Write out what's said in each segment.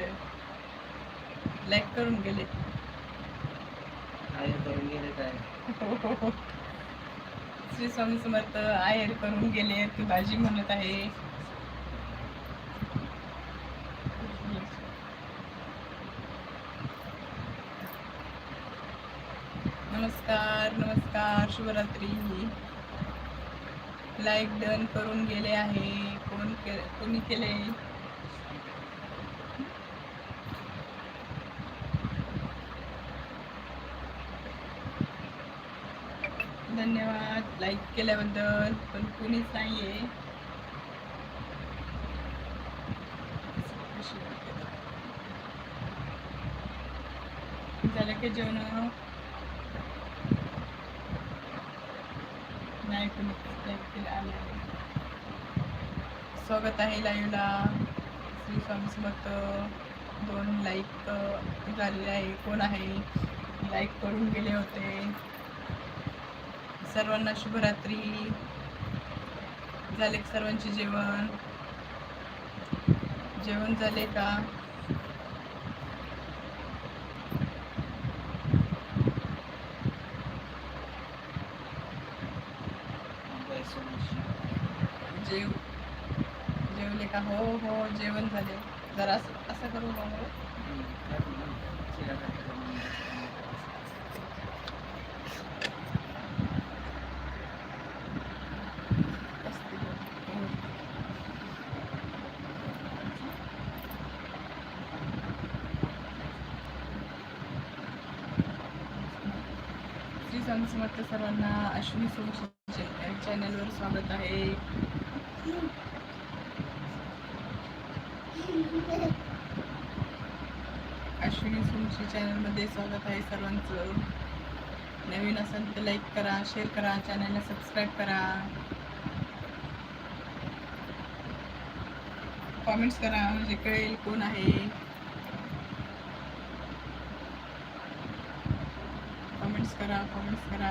Video like करून गेले. आहे करून गेले काय? श्री स्वामी समर्थ आहेर करून गेले ती भाजी म्हणत आहे. नमस्कार नमस्कार शुभरात्री. लाईक डन करून गेले आहे. कोण के कोणी केले धन्यवाद लाईक केल्याबद्दल पण कुणीच आहे झालं की जेवण? नाही कोणी लाईक केलं आलं स्वागत आहे लाईव्हला श्री स्वामी समर्थ. दोन लाईक झालेले आहे. कोण आहे? लाईक करून गेले होते. सर्वांना शुभरात्री. झाले सर्वांचे जेवण? जेवण झाले का? जेव जेवले का? हो हो जेवण झाले. जरा असं असं करू मग? श्री स्वामी समर्थ सर्वांना अश्विनी सोमशी चॅनलवर स्वागत आहे. अश्विनी सोमशी चॅनलमध्ये स्वागत आहे सर्वांचं. नवीन असेल तर लाईक करा शेअर करा चॅनलला सबस्क्राईब करा. कॉमेंट्स करा म्हणजे कळेल कोण आहे कॉमेंट्स करा कॉमेंट्स करा.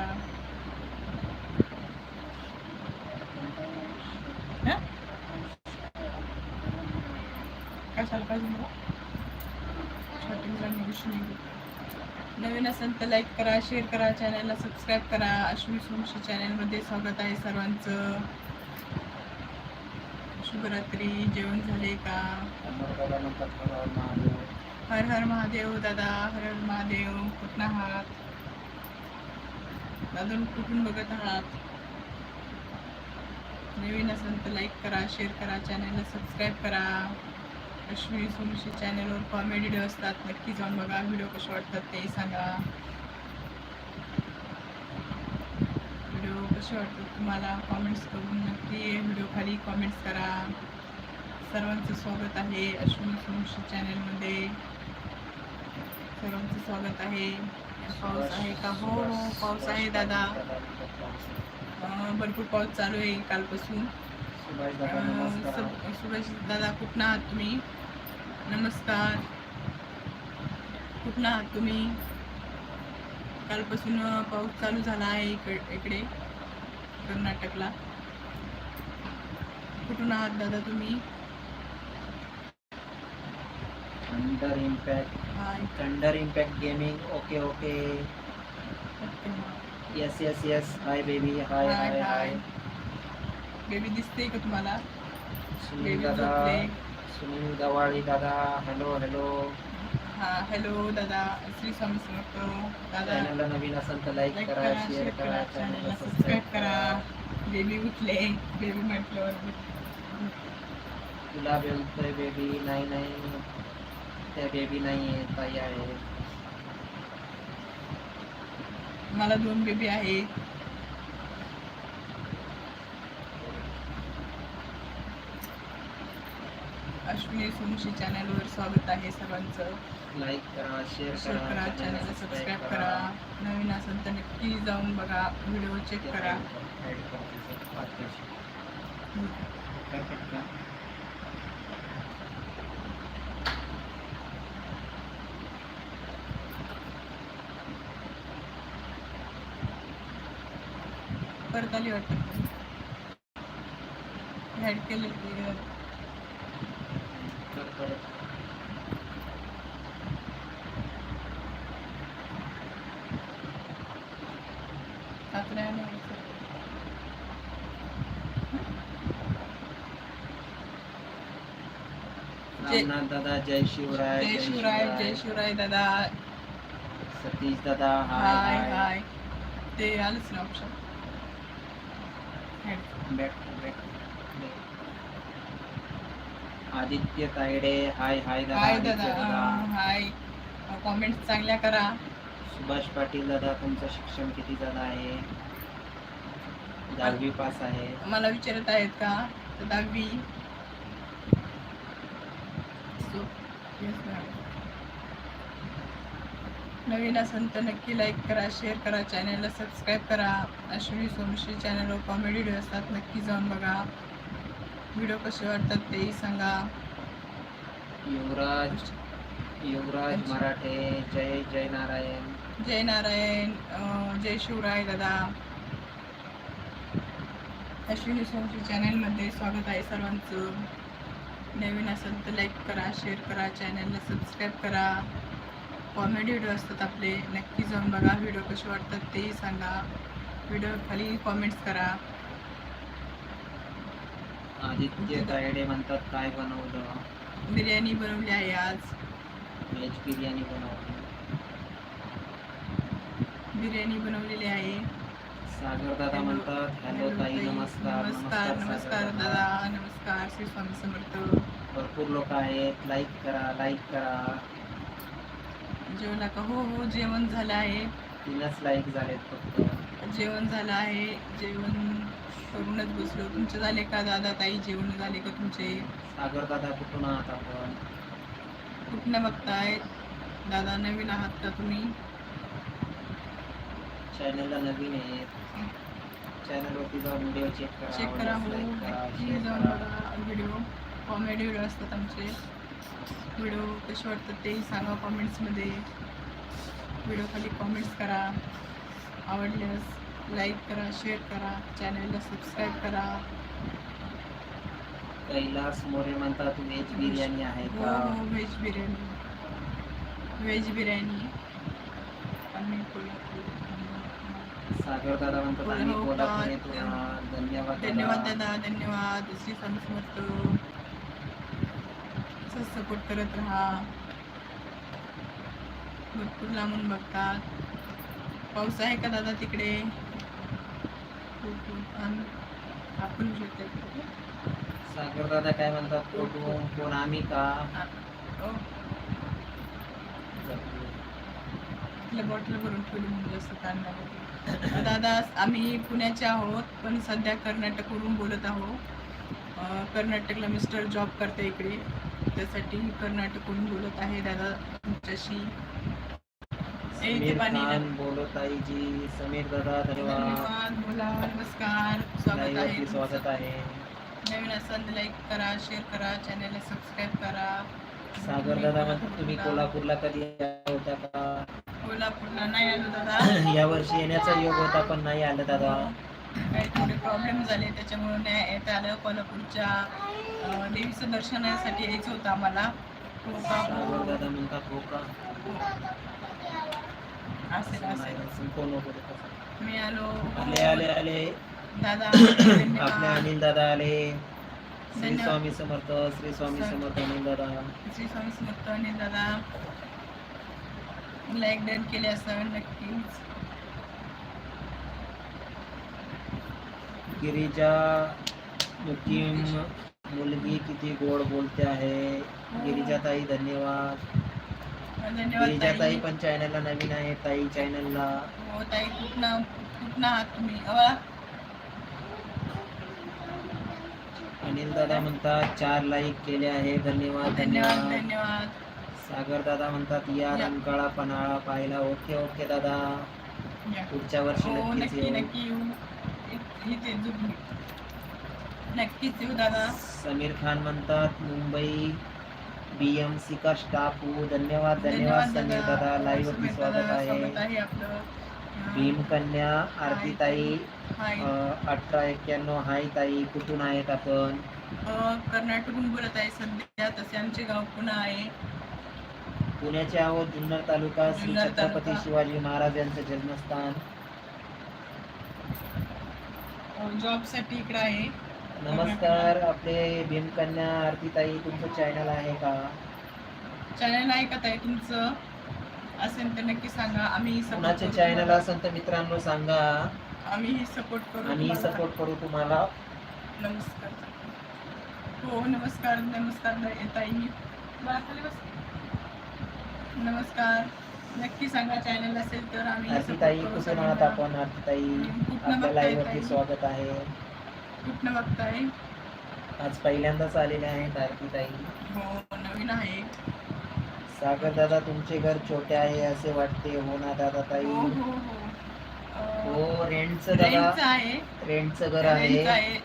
कशाला पाहिजे मला छोटी मुलांनी नवीन असेल तर लाईक करा शेअर करा चॅनलला सबस्क्राईब करा. अश्विनी सोमशी चॅनलमध्ये स्वागत आहे सर्वांचं. शुभरात्री जेवण झाले का? हर हर महादेव दादा हर हर महादेव कुठला आहात? अजून कुठून बघत आहात? नवीन असेल तर लाईक करा शेअर करा चॅनलला सबस्क्राईब करा. अश्विनी सोमशी चॅनलवर कॉमेडी असतात नक्की जाऊन बघा. व्हिडिओ कसे वाटतात ते सांगा. व्हिडिओ कसे वाटतात तुम्हाला? कॉमेंट्स करून नक्की व्हिडिओ खाली कॉमेंट्स करा. सर्वांचं स्वागत आहे अश्विनी सोमशी चॅनलमध्ये सर्वांचं स्वागत आहे. पाऊस आहे का? हो हो पाऊस आहे दादा. भरपूर पाऊस चालू आहे कालपासून. सुभाष दादा कुठं आहात तुम्ही? नमस्कार. कुठं आहात तुम्ही? कालपासून पाऊस चालू झाला आहे इकड इकडे कर्नाटकला. कुठून आहात दादा तुम्ही? Under impact hi thunder impact gaming okay okay yes yes yes hi baby hi hi hi baby दिसते का तुम्हाला सुनील दादा सुनील गवाळी दादा हॅलो हॅलो हा हॅलो दादा श्री स्वामी समर्थ दादा चॅनलला नवीन असेल तर लाईक करा शेअर करा चॅनलला सबस्क्राईब सबस्क्राईब करा बेबी उठले बेबी म्हटल्यावर तुला बोलतोय बेबी नाही नाही त्या बेबी नाही आहे ताई आहे. मला दोन बेबी आहेत. अश्विनी सोमशी चॅनलवर स्वागत आहे सर्वांचं. लाईक करा शेअर शेअर करा चॅनलला सबस्क्राईब करा. नवीन असेल तर नक्की जाऊन बघा. व्हिडिओ चेक करा. परत आली वाटत. केलं दादा जय शिवराय जय शिवराय जय शिवराय. दादा. सतीश दादा हाय हाय ते आलंच ना option back back Aditya Tayade hi hi दादा हाय आदित्य दादा हाय. कॉमेंट चांगल्या करा. सुभाष पाटील दादा तुमचं शिक्षण किती झालं आहे? दहावी पास आहे. मला विचारत आहेत का? तर दहावी. Yes, ma'am. नवीन असेल तर नक्की लाईक करा शेअर करा चॅनलला सबस्क्राईब करा. अश्विनी सोमश्री चॅनलवर कॉमेडी व्हिडिओ असतात नक्की जाऊन बघा. व्हिडिओ कसे वाटतात तेही सांगा. युवराज युवराज मराठे जय जय नारायण. जय नारायण अं, जय शिवराय दादा. अश्विनी सोमशी चॅनलमध्ये स्वागत आहे सर्वांचं. नवीन असेल तर लाईक करा शेअर करा चॅनलला सबस्क्राईब करा. कॉमेडी व्हिडिओ असतात आपले. नक्की जाऊन बघा. व्हिडिओ कसे वाटतात तेही सांगा. व्हिडिओ खाली कॉमेंट्स करा. आदित्य तायडे म्हणतात काय बनवलं? बिर्याणी बनवली आहे आज. व्हेज बिर्याणी बनवली. बिर्याणी बनवलेली आहे. सागर दादा म्हणतात हॅलो ताई नमस्कार नमस्कार नमस्कार दादा. नमस्कार श्री स्वामी समर्थ. भरपूर लोक आहेत. लाईक करा लाईक करा. जेवला का हो हो जेवण झालं आहे. तीनच लाईक झालेत फक्त. जेवण झालं आहे. जेवण करूनच बसलो. तुमचे झाले का दादा ताई? जेवण झाले का तुमचे? सागर दादा कुठून आहात आपण? कुठनं बघताय? दादा नवीन आहात का तुम्ही? चॅनलला नवीन आहेत. चॅनलवरती जाऊन व्हिडिओ चेक करा चेक करा हो. जाऊन. बघा व्हिडिओ. कॉमेडी व्हिडिओ असतात आमचे. व्हिडिओ कसे वाटतात तेही सांगा कॉमेंट्समध्ये. व्हिडिओ खाली कॉमेंट्स करा. आवडल्यास लाईक करा शेअर करा चॅनलला सबस्क्राईब करा. कैलास मोरे म्हणतात व्हेज बिर्याणी आहे हो का? हो व्हेज बिर्याणी. व्हेज बिर्याणी. आम्ही सागर दादा म्हणतात आम्ही हो, कोल्हापूर का? येतो. धन्यवाद धन्यवाद दादा धन्यवाद. श्री समर्थ असंच सपोर्ट करत राहा. भरपूर लांबून बघतात. पाऊस आहे का दादा तिकडे? आपण सागर दादा काय म्हणतात? कुठून कोण? आम्ही का? हो. बॉटल भरून ठेवली म्हणजे असं काढण्यामध्ये दादा आम्ही पुण्याचे आहोत पण सध्या कर्नाटकवरून बोलत आहोत. कर्नाटकला मिस्टर जॉब करते इकडे. त्यासाठी कर्नाटकवरून बोलत आहे. दादा तुमच्याशी पाणी खान बोलताईजी. समीर दादा धन्यवाद. बोला नमस्कार. स्वागत आहे स्वागत आहे. नवीन असाल लाईक करा शेअर करा चॅनलला सबस्क्राईब करा. सागर दादा म्हणतात तुम्ही कोल्हापूरला कधी होता का? कोल्हापूरला नाही आलो दादा. या वर्षी येण्याचा योग होता पण नाही आलं दादा. काही थोडे प्रॉब्लेम झाले त्याच्यामुळे नाही येता आलं कोल्हापूरच्या देवीचं दर्शनासाठी यायचं होतं आम्हाला असेल असेल. मी आलो आले आले आले दादा आपले अनिल दादा आले श्री. स्वामी समर्थ श्री स्वामी. समर्थ अनिल दादा श्री स्वामी समर्थ आणि दादा लाईक डन केले असं नक्कीच गिरिजा मुकीम मुलगी किती गोड बोलते आहे. गिरिजा ताई धन्यवाद. धन्यवाद गिरिजा ताई. ताई पण चॅनलला नवीन आहे ताई चॅनलला हो ताई कुठनं कुठनं आहात तुम्ही. अवा अनिल दादा म्हणतात चार लाईक केले आहे. धन्यवाद धन्यवाद. धन्यवाद सागर दादा म्हणतात या. रंकाळा पन्हाळा पाहिला. ओके ओके दादा. पुढच्या वर्षी हो नक्कीच नक्की येऊ. नक्कीच येऊ दादा. समीर खान म्हणतात मुंबई बीएमसी का स्टाफ हो. धन्यवाद धन्यवाद समीर दादा. लाईव्ह वरती स्वागत आहे. आपलं. भीम कन्या आरती ताई अठरा एक्क्याण्णव. हाय ताई. कुठून आहेत आपण? अं, कर्नाटकहून बोलत आहे सध्या. तसे आमचे गाव पुन्हा आहे. पुण्याचे आहोत जुन्नर तालुका श्री छत्रपती. शिवाजी महाराज यांचं जन्मस्थान. जॉबसाठी इकडे आहे. नमस्कार आपले भीमकन्या आरतीताई तुमचं चॅनल आहे का? चॅनल आहे का ताई तुमचं? असेल तर नक्की सांगा. आम्ही support कुणाचे करू चॅनल तुम्हाला. असेल तर मित्रांनो सांगा. आम्ही सपोर्ट करू आम्ही तुम्हाला. सपोर्ट करू तुम्हाला. नमस्कार. हो नमस्कार नमस्कार ताई- ताई मी बस. नमस्कार. नक्की सांगा चॅनल असेल तर आम्ही कुठून आहात सगळ्यांना. आपण? कुठनं आपल्या लाईव्ह वरती? स्वागत आहे. कुठनं बघताय? आज पहिल्यांदाच आलेले आहेत आरतीताई हो नवीन आहे. सागर दादा तुमचे घर छोटे आहे असे वाटते. हो ना दादा ताई? हो हो हो. हो रेंटचं दादा? रेंटचं आहे. रेंटचं घर रेंटचं आहे. आहे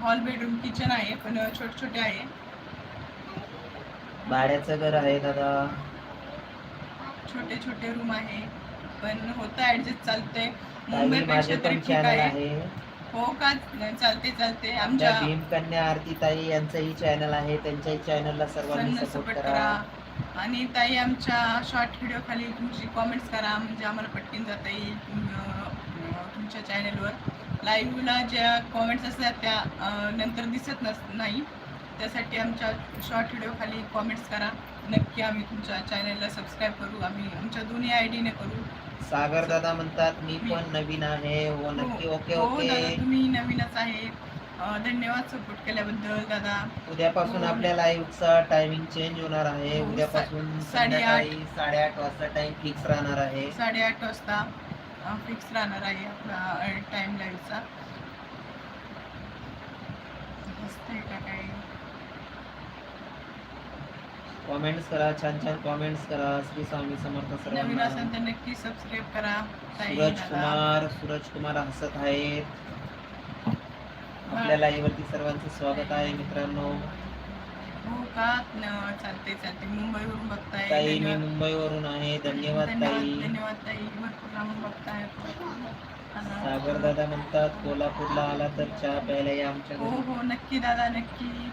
हॉल बेडरूम किचन आहे पण छोटे छोटे आहे. भाड्याचं घर आहे दादा. छोटे छोटे रूम आहे. पण होतं ऍडजस्ट चालतंय. ताई मुंबईपेक्षा तरी ठीक आहे. हो का? चालते चालते आमच्या भीमकन्या आरतीताई यांचंही चॅनल आहे. त्यांच्याही चॅनलला सर्वांनी सपोर्ट करा. आणि ताई आमच्या शॉर्ट व्हिडिओ खाली तुमची कॉमेंट्स करा. म्हणजे आम्हाला पटकन जाता येईल तुमच्या चॅनलवर लाईव्हला ज्या कॉमेंट्स असतात त्या नंतर दिसत नस नाही. त्यासाठी आमच्या शॉर्ट व्हिडिओ खाली कॉमेंट्स करा. नक्की आम्ही तुमच्या चॅनलला सबस्क्राईब करू. आम्ही आमच्या दोन्ही आय डीने करू. सागर दादा म्हणतात मी पण नवीन आहे. हो नक्की. ओके हो दादा ओके तुम्ही नवीनच आहे. अं, धन्यवाद सपोर्ट केल्याबद्दल दादा. उद्यापासून हो. आपल्या लाईव्हचा टायमिंग चेंज होणार आहे. हो, उद्यापासून सा- साडेआठ. संध्याकाळी साडेआठ. वाजता टाइम फिक्स राहणार आहे. साडेआठ वाजता फिक्स राहणार आहे आपला टाइम लाईव्हचा काय? कॉमेंट्स करा छान छान कॉमेंट्स करा. श्री स्वामी समर्थ नवीन सर्वांना असेल तर नक्की सबस्क्राईब करा. ताई सूरज दादा. कुमार सूरज कुमार हसत आहेत. आपल्या लाईव्ह वरती सर्वांचं स्वागत आहे मित्रांनो. हो का? न- चालते चालते मुंबईवरून बघताय. ताई मी धन्यवाद. मुंबईवरून आहे. धन्यवाद ताई. धन्यवाद ताई. भरपूर लांबून बघताय. सागर दादा म्हणतात कोल्हापूरला आला तर चहा प्यायला या आमच्या हो घरी हो. नक्की दादा नक्की.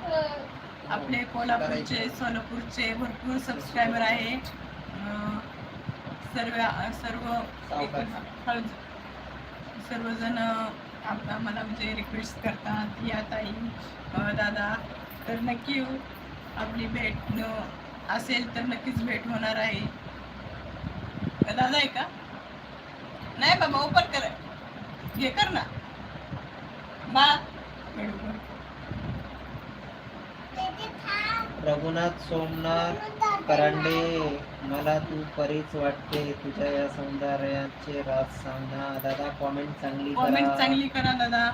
आपले कोल्हापूरचे सोलापूरचे भरपूर सबस्क्रायबर आहे. सर्व सर्व. सर्वजण आप- आम्हाला म्हणजे रिक्वेस्ट करतात या ताई दादा. तर नक्की येऊ. आपली भेट असेल तर नक्कीच भेट होणार आहे. दादा आहे का? नाही बाबा ओपन कर. हे कर ना. बा. रघुनाथ सोमनाथ करांडे मला तू परीच वाटते. तुझ्या या सौंदर्याचे राज सांगा. दादा कॉमेंट चांगली कॉमेंट करा चांगली करा दादा.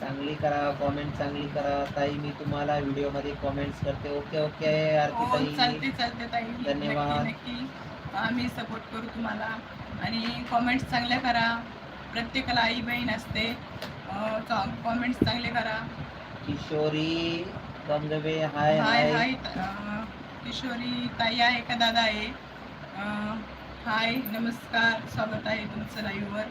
चांगली करा. कॉमेंट चांगली करा. ताई मी तुम्हाला व्हिडिओमध्ये कॉमेंट्स करते. ओके ओके हो आरती चालते ताई. चालते ताई. धन्यवाद. आम्ही सपोर्ट करू तुम्हाला. आणि कॉमेंट्स चांगल्या करा. प्रत्येकाला आई बहीण असते कॉमेंट्स चांगले करा. किशोरी गंगवे हाय हाय हाय हाय अं, किशोरी ताई आहे का दादा आहे हाय नमस्कार स्वागत आहे तुमचं लाईव्हवर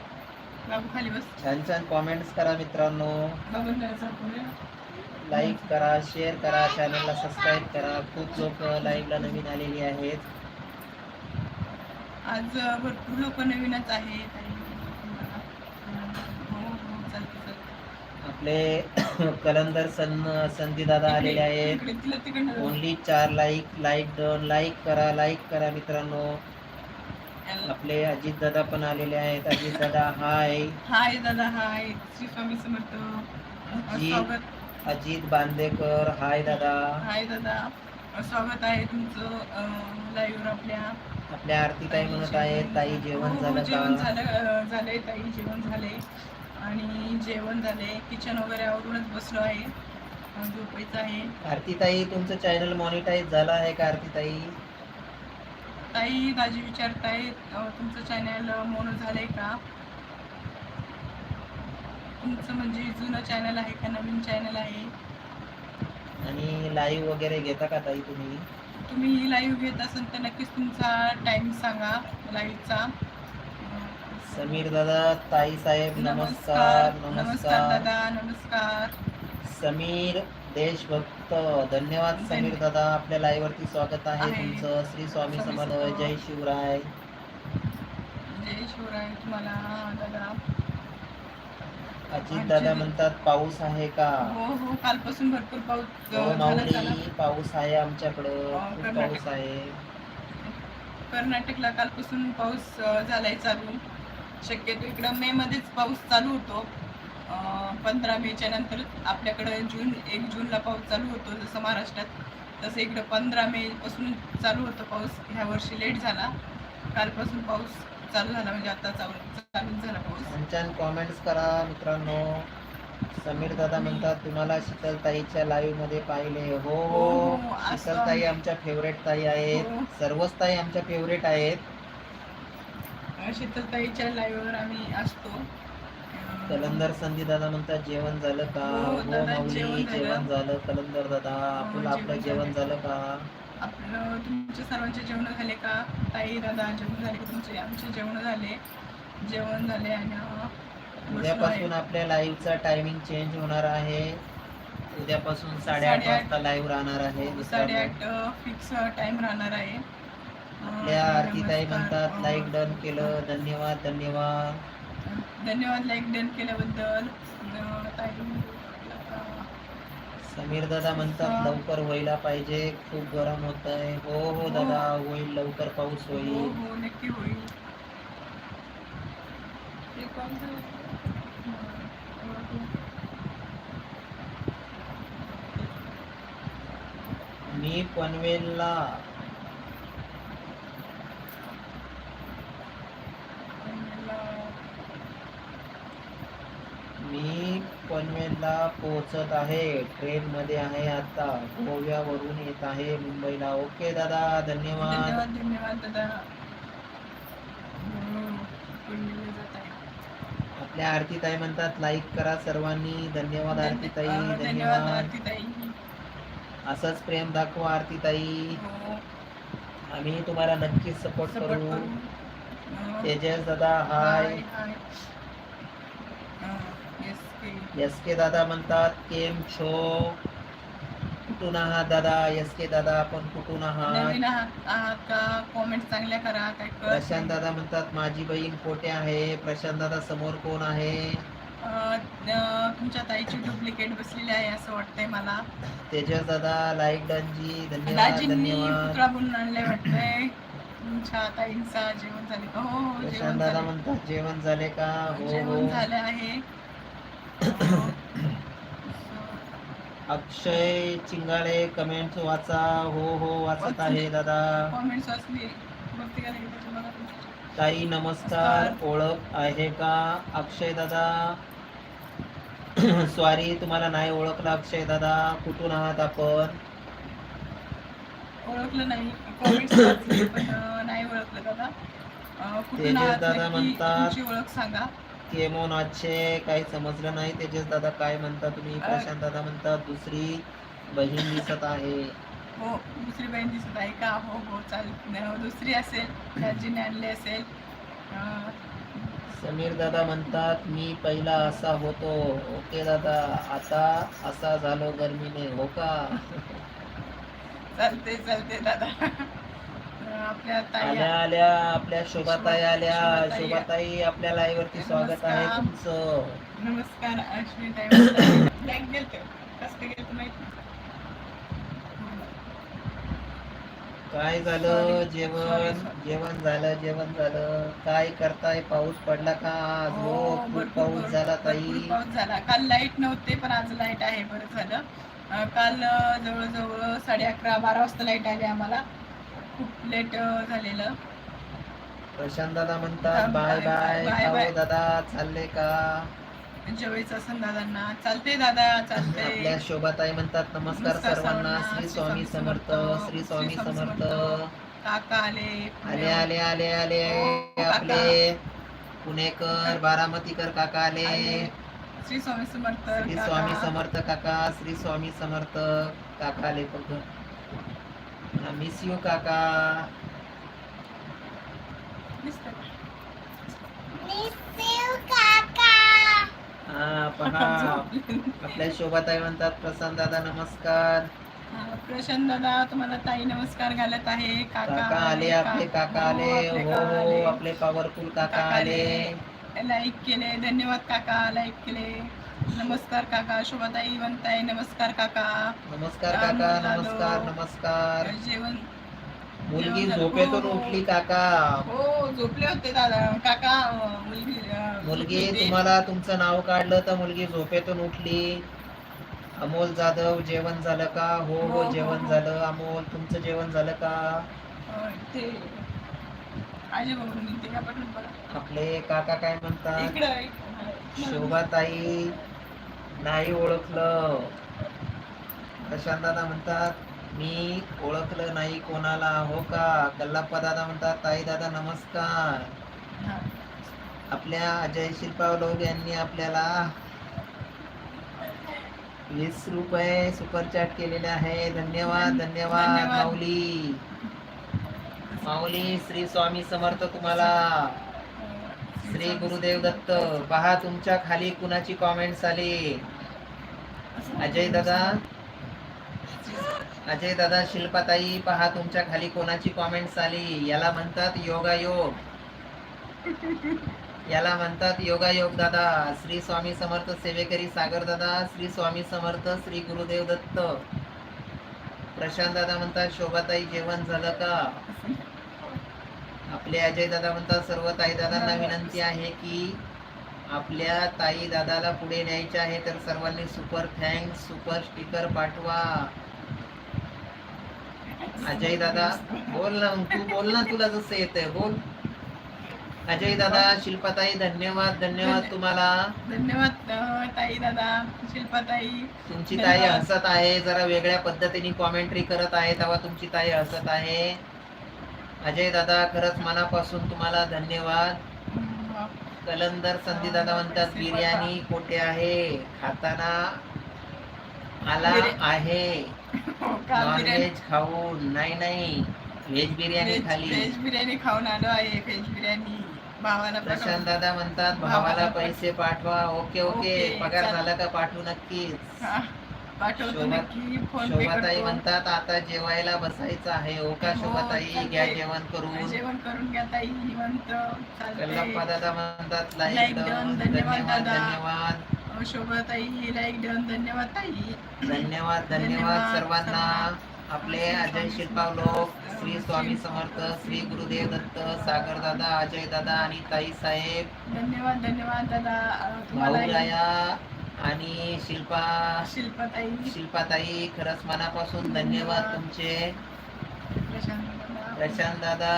बाबू खाली बस छान छान कॉमेंट्स करा मित्रांनो पुढे. लाईक करा शेअर करा चॅनलला सबस्क्राईब करा खूप लोक लाईव्हला नवीन आलेली आहेत आज भरपूर लोक नवीनच आहेत आणि तुम्हाला, अं, हो हो चालते चालते आपले कलंदर सन संधी दादा आलेले आहेत. ओनली चार लाईक लाईक डन लाईक करा लाईक करा मित्रांनो. आपले अजित दादा पण आलेले आहेत. अजित दादा हाय हाय दादा हाय श्री स्वामी समर्थ. अजित बांदेकर हाय दादा. हाय दादा. स्वागत आहे तुमचं लाईव्हवर आपल्या. आपल्या आरती ताई म्हणत आहेत ताई जेवण हो, हो, झालं जेवण झालं अं, झालंय ताई जेवण झाले आणि जेवण झाले. किचन वगैरे आवरूनच बसलो आहे. झोपायचं आहे. आरती ताई तुमचं चॅनल मॉनिटाईज झालं आहे का आरती ताई ताई दाजी विचारतायत अं, तुमचं चॅनल मोनो झालंय का? तुमचं म्हणजे जुनं चॅनल आहे का नवीन चॅनल आहे? आणि लाईव्ह वगैरे घेता का ताई तुम्ही? तुम्ही लाईव्ह घेत असाल तर नक्कीच तुमचा टाइम सांगा लाईव्हचा समीर दादा ताई साहेब नमस्कार नमस्कार दादा नमस्कार. समीर देशभक्त धन्यवाद धन्य- समीर दादा आपल्या लाईव्ह वरती स्वागत आहे. तुमचं. श्री स्वामी समर्थ. जय शिवराय. जय शिवराय तुम्हाला दादा. अजित दादा म्हणतात पाऊस आहे का? हो हो कालपासून भरपूर पाऊस हो माऊली पाऊस आहे आमच्याकडं. हो. पाऊस आहे. कर्नाटकला कालपासून पाऊस झालाय चालू. शक्यतो इकडं मे मध्येच पाऊस चालू होतो. पंधरा मेच्या नंतर आपल्याकडे जून एक जूनला पाऊस चालू होतो जसं महाराष्ट्रात तसं इकडं पंधरा मे पासून चालू होतो पाऊस. ह्या वर्षी लेट झाला. कालपासून पाऊस चालू झाला म्हणजे आता चालू चालूच झाला पाऊस. छान कॉमेंट्स करा मित्रांनो. समीर दादा म्हणतात तुम्हाला शीतलताईच्या लाईव्हमध्ये पाहिले. हो हो, हो. शीतलताई आमच्या फेवरेट ताई आहेत. हो. सर्वच ताई आमच्या फेवरेट आहेत. शीतलताईच्या लाईव्हवर आम्ही असतो कलंदर संधी दादा म्हणतात जेवण झालं का हो, हो दादा, माऊली जेवण झालं. जेवण झालं कलंदर दादा आपलं आपलं जेवण झालं. झालं का आपलं तुमचे सर्वांचे जेवण झाले का ताई दादा जेवण झाले का तुमचे आमचे जेवण झाले जेवण झाले आणि अं, बसलो आहे. उद्यापासून आपल्या लाईव्हचा टायमिंग चेंज होणार आहे उद्यापासून साडेआठ साडेआठ. वाजता लाईव्ह राहणार आहे. साडेआठ फिक्स टाइम राहणार आहे आपल्या आरतीताई. म्हणतात लाईक डन केलं धन्यवाद धन्यवाद. धन्यवाद लाईक डन केल्याबद्दल. समीर दादा म्हणतात हा. लवकर व्हायला पाहिजे खूप गरम होत आहे हो हो. दादा होईल लवकर पाऊस हो होईल. हो नक्की होईल. मी पनवेलला. मी पनवेलला पोहोचत आहे. ट्रेन मध्ये आहे आता. गोव्यावरून येत आहे मुंबईला. ओके दादा धन्यवाद. धन्यवाद धन्यवाद दादा. हो, पुण्याला जात आहे. आपल्या आरतीताई म्हणतात लाईक करा सर्वांनी. धन्यवाद आरतीताई. अं, धन्यवाद धन्यवाद. आरतीताई. असंच प्रेम दाखवा आरतीताई. हो. आम्ही तुम्हाला नक्कीच सपोर्ट सपोर्ट करू. करू. तेजस दादा हाय. हाय. एस के दादा म्हणतात केम छो कुठून आहात दादा एस के दादा आपण कुठून आहात. का? कॉमेंट चांगल्या करा काय प्रशांत दादा म्हणतात माझी बहीण कोठे आहे. प्रशांत दादा समोर कोण आहे? तुमच्या ताईची डुप्लिकेट बसलेली आहे असं वाटतंय मला. तेजस दादा लाईक डनजी धन्यवाद धन्यवाद. आणलाय वाटतंय. तुमच्या ताईंचा जेवण झाले का? हो हो, जेवण दादा म्हणतात जेवण झाले का? हो हो. जेवण झालं आहे. अक्षय चिंगाळे कमेंट वाचा हो हो वाचत. आहे दादा. कॉमेंट्स बघते का नाही. ताई नमस्कार. ओळख आहे का? अक्षय दादा. सॉरी तुम्हाला नाही ओळखलं अक्षय दादा. कुठून आहात आपण? ओळखलं नाही. कॉमेंट्स वाचले पण अं, नाही ओळखलं दादा. अं, कुठून तेजस आहात दादा नक्की म्हणतात. तुमची ओळख सांगा. केमोन आजचे काही समजलं नाही तेजस दादा काय म्हणता तुम्ही प्रशांत दादा म्हणतात दुसरी बहीण दिसत आहे. हो दुसरी बहीण दिसत आहे का? हो हो चालेल. अं, दुसरी असेल दाजीने आणली असेल. समीर दादा म्हणतात मी पहिला असा होतो. ओके दादा आता असा झालो गर्मीने हो का? चालते चालते दादा. आपल्या ताई आल्या आल्या आपल्या शोभाताई आल्या. शोभाताई. शोभाताई आपल्या लाईव्ह वरती स्वागत आहे नमस्कार. तुमचं नमस्कार गेलते. कसं माहिती काय झालं? Sorry. जेवण? Sorry. जेवण झालं जेवण झालं. काय करताय? पाऊस पडला का आज? हो खूप भरपूर- पाऊस भरपूर- झाला ताई. पाऊस झाला. काल लाइट नव्हते पण आज लाइट आहे. बरं झालं. अं, काल अं, जवळजवळ साडे अकरा बारा वाजता लाइट आली आम्हाला. खूप लेट झालेलं. प्रशांत दादा म्हणतात बाय बाय, बाय. दादा चालले का? जेवायचं असं दादांना. चालते दादा चालते आपल्या शोभाताई म्हणतात नमस्कार सर्वांना. श्री स्वामी समर्थ श्री स्वामी समर्थ. काका आले आले आले. आले आले. आपले पुणेकर बारामतीकर काका आले. श्री स्वामी समर्थ श्री. स्वामी समर्थ काका. श्री स्वामी समर्थ काका आले फक्त मिस यू काका? हा आपल्या शोभाताई म्हणतात प्रशांत दादा नमस्कार हा, प्रशांत दादा तुम्हाला ताई नमस्कार घालत आहे. काका आले आपले काका आले. आपले हो काका हो आले. आपले पॉवरफुल काका आले. लाईक केले. धन्यवाद काका. लाईक केले. नमस्कार काका शोभाताई म्हणताय नमस्कार काका. नमस्कार काका नमस्कार नमस्कार. जेवण मुलगी. झोपेतून हो. उठली काका. हो झोपले होते दादा. काका मुलगी मुलगी. तुम्हाला तुमचं नाव काढलं तर मुलगी झोपेतून उठली. अमोल जाधव जेवण झालं का? हो हो, हो हो, जेवण. झालं. अमोल तुमचं जेवण झालं का? ते आपले काका काय म्हणतात. शोभाताई नाही ओळखलं. प्रशांत दादा म्हणतात मी ओळखलं नाही कोणाला. हो का? कल्लाप्पा दादा म्हणतात ताई दादा नमस्कार. आपल्या अजय शिल्पावलोग यांनी आपल्याला वीस रुपये सुपर चॅट केलेले आहे धन्यवाद धन्यवाद धन्यवाद. माऊली. माऊली श्री स्वामी समर्थ तुम्हाला. श्री गुरुदेव दत्त पहा तुमच्या खाली कुणाची कॉमेंट्स आली? अजय दादा? अजय दादा शिल्पाताई पहा तुमच्या खाली कोणाची कॉमेंट्स आली? याला म्हणतात योगायोग. याला म्हणतात योगायोग दादा. श्री स्वामी समर्थ सेवेकरी सागर दादा श्री स्वामी समर्थ श्री गुरुदेव दत्त. प्रशांत दादा म्हणतात शोभाताई जेवण झालं का? आपले अजय दादा म्हणतात सर्व ताई दादांना विनंती आहे की आपल्या ताई दादाला पुढे न्यायचे आहे तर सर्वांनी सुपर थँक्स सुपर स्टिकर पाठवा. अजय दादा बोल ना तू बोल ना तुला जसं येतंय बोल. अजय दादा शिल्पाताई धन्यवाद धन्यवाद तुम्हाला. धन्यवाद ताई दादा शिल्पाताई. तुमची ताई. हसत आहे जरा वेगळ्या पद्धतीने कॉमेंट्री करत आहे तेव्हा तुमची ताई हसत आहे. अजय दादा खरंच मनापासून तुम्हाला धन्यवाद. कलंदर संधी दादा म्हणतात बिर्याणी कोठे आहे? खाताना आला आहे. नॉनव्हेज खाऊन नाही नाही. व्हेज बिर्याणी खाली. व्हेज बिर्याणी खाऊन आलो आहे व्हेज बिर्याणी. भावाला प्रशांत दादा म्हणतात भावाला पैसे पाठवा. Okay okay. पगार. झाला का पाठवू नक्कीच. पाठवतो शोभा- नक्की फोन पे शोभाताई करतो म्हणतात आता जेवायला बसायचं आहे. ओ का हो, शोभाताई चालतंय. घ्या जेवण करून. जेवण करून घ्या ताई. निवंत कल्लप्पा चालतंय दादा म्हणतात Like. धन्यवाद धन्यवाद दादा. धन्यवाद. शोभाताई लाईक देऊन धन्यवाद ताई. धन्यवाद धन्यवाद धन्यवाद सर्वांना. सर्वांना. आपले अजय शिल्पावलोक श्री स्वामी समर्थ श्री गुरुदेव दत्त सागर दादा अजय दादा आणि ताई साहेब. धन्यवाद धन्यवाद दादा. अं, तुम्हाला आणि शिल्पा शिल्पाताई. शिल्पाताई खरंच मनापासून धन्यवाद तुमचे. प्रशांत दादा.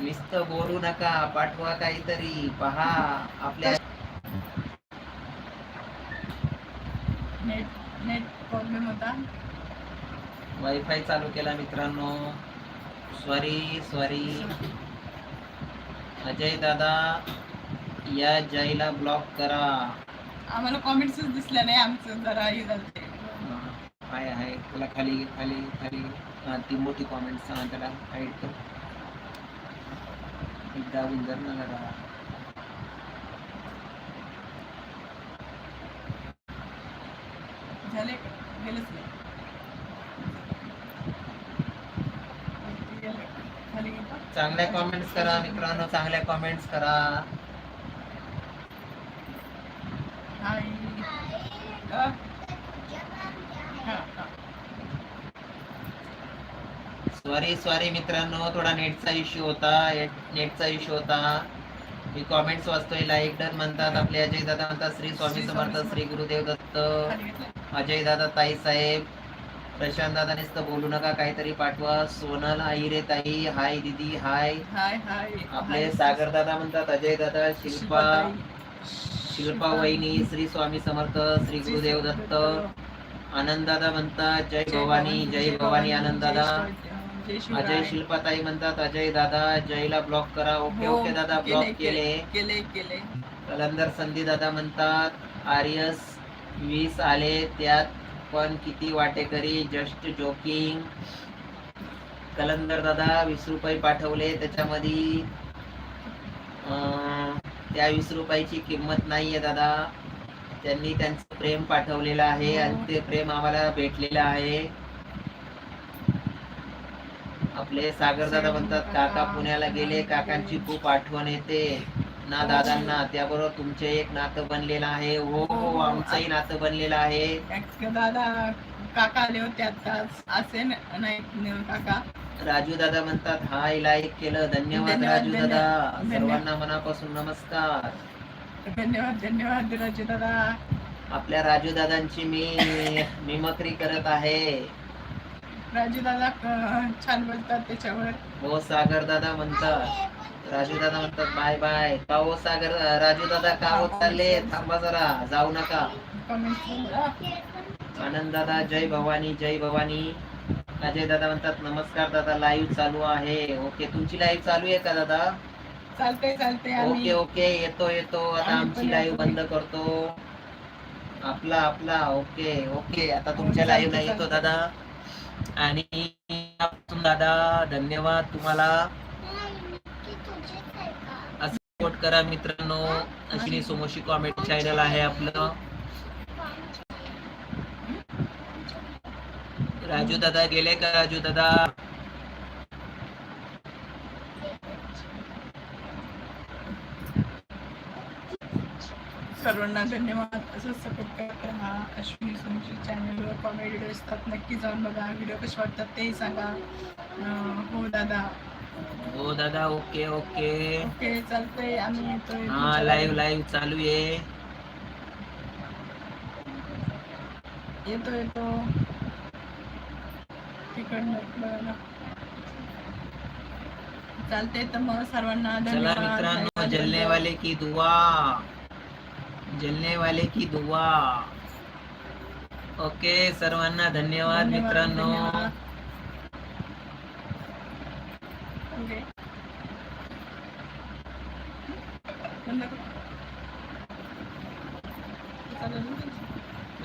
नुसतं बोलू नका पाठवा काहीतरी पहा आपल्या नेट नेट प्रॉब्लेम होता. वायफाय चालू केला मित्रांनो. सॉरी सॉरी अजय दादा या जयला ब्लॉक करा. आम्हाला कॉमेंट्सच दिसल्या नाही आमचं जरा हे झालं. ते. आहे त्याला खाली खाली खाली ती मोठी कॉमेंट सांगा त्याला. हाईड कर. एकदा ना जरा. झाले? गेलंच नाही. चांगल्या कॉमेंट्स करा मित्रांनो. चांगल्या कॉमेंट्स करा हाय अ? हा, हा. सॉरी सॉरी मित्रांनो थोडा नेटचा इश्यू होता. नेटचा इश्यू होता. मी कॉमेंट्स वाचतोय लाईक डन म्हणतात. आपले अजय दादा म्हणतात श्री स्वामी समर्थ श्री गुरुदेव दत्त. अजय दादा ताई साहेब प्रशांत दादा नुसतं बोलू नका काहीतरी पाठवा. सोनल आईरे ताई हाय दीदी हाय. हाय हाय. आपले. सागर दादा म्हणतात अजय दादा शिल्पा शिल्पाताई. शिल्पा वहिनी श्री स्वामी समर्थ श्री गुरुदेव दत्त आनंद दादा म्हणतात जय भवानी जय भवानी आनंद दादा जय शिवराय. अजय शिल्पाताई म्हणतात अजय दादा जयला ब्लॉक करा ओके हो, ओके दादा ब्लॉक केले केले केले कलंदर संधी दादा म्हणतात आर्यस वीस आले त्यात पण किती वाटेकरी जस्ट जोकिंग कलंदर दादा वीस रुपये पाठवले त्याच्यामध्ये त्या वीस रुपयाची किंमत नाहीये दादा. त्यांनी त्यांचं प्रेम पाठवलेलं आहे आणि ते प्रेम आम्हाला भेटलेलं आहे. आपले सागर दादा म्हणतात काका पुण्याला गेले काकांची खूप आठवण येते. ना दादांना त्याबरोबर तुमचे एक नातं बनलेलं आहे. हो हो आमचंही नातं बनलेलं आहे. काका आले होते आताच असे न- नाही काका. राजू दादा म्हणतात हाय लाईक केलं. धन्यवाद राजू दादा. सर्वांना मनापासून नमस्कार. धन्यवाद धन्यवाद राजू दादा. आपल्या राजू दादांची मी मिमक्री करत आहे. राजू दादा क- छान बोलतात त्याच्यावर. हो सागर दादा म्हणतात. राजू दादा म्हणतात बाय बाय. का हो सागर? राजू दादा का हो चालले? थांबा जरा. जाऊ नका. कमेंट आनंद दादा जय भवानी जय भवानी. अजय दादा म्हणतात नमस्कार दादा लाईव्ह चालू आहे. ओके तुमची लाईव्ह चालू आहे का दादा? चालतंय चालतंय ओके ओके येतो येतो. आता आमची लाईव्ह. बंद करतो. आपला आपला ओके ओके आता तुमच्या चालतंय, लाईव्ह ला येतो. दादा. आणि तुम दादा धन्यवाद तुम्हाला. असं सपोर्ट करा मित्रांनो. अश्विनी सोमोशी कॉमेडी चॅनल आहे आपलं. राजू दादा गेले का? राजू दादा? सर्वांना धन्यवाद. असं सपोर्ट करत राहा अश्विनी सोमची चॅनलवर कॉमेडी व्हिडिओ असतात. नक्की जाऊन बघा. व्हिडिओ कसे वाटतात तेही सांगा. अं, हो दादा. हो दादा ओके ओके ओके चालतंय. आम्ही येतोय. हा लाईव्ह लाईव्ह चालू आहे. येतो येतो. तिकडनं बघा. चालतंय तर मग सर्वांना चला मित्रांनो जलने वाले की दुआ जलने वाले की दुआ ओके सर्वांना धन्यवाद धन्यवाद, मित्रांनो. ओके.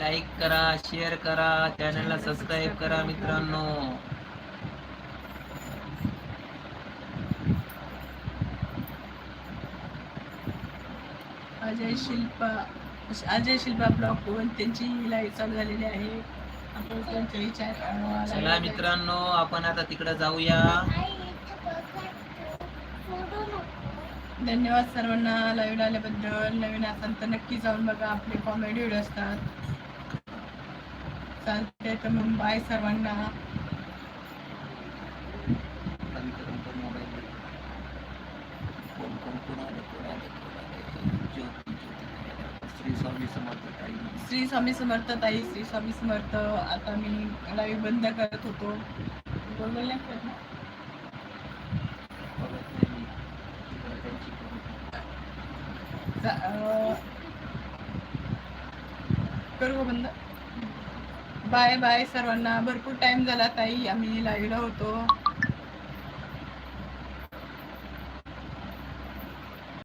लाईक करा शेअर करा चॅनलला सबस्क्राईब करा मित्रांनो. अजय शिल्पा अजय शिल्पा ब्लॉग वन त्यांची लाईव्ह चालू झालेली आहे. आपण विचार चला मित्रांनो आपण आता तिकडे जाऊया. धन्यवाद सर्वांना लाईव्ह आल्याबद्दल. नवीन असाल तर नक्की जाऊन बघा आपले कॉमेडी व्हिडिओ असतात. चालते तर मग बाय सर्वांना. श्री स्वामी समर्थ ताई. श्री स्वामी समर्थ. ताई श्री स्वामी आता मी लाईव्ह बंद करत होतो. बोलले चा- करू बंद? बाय बाय सर्वांना. भरपूर टाइम झाला ताई. आम्ही लाईव्हला होतो.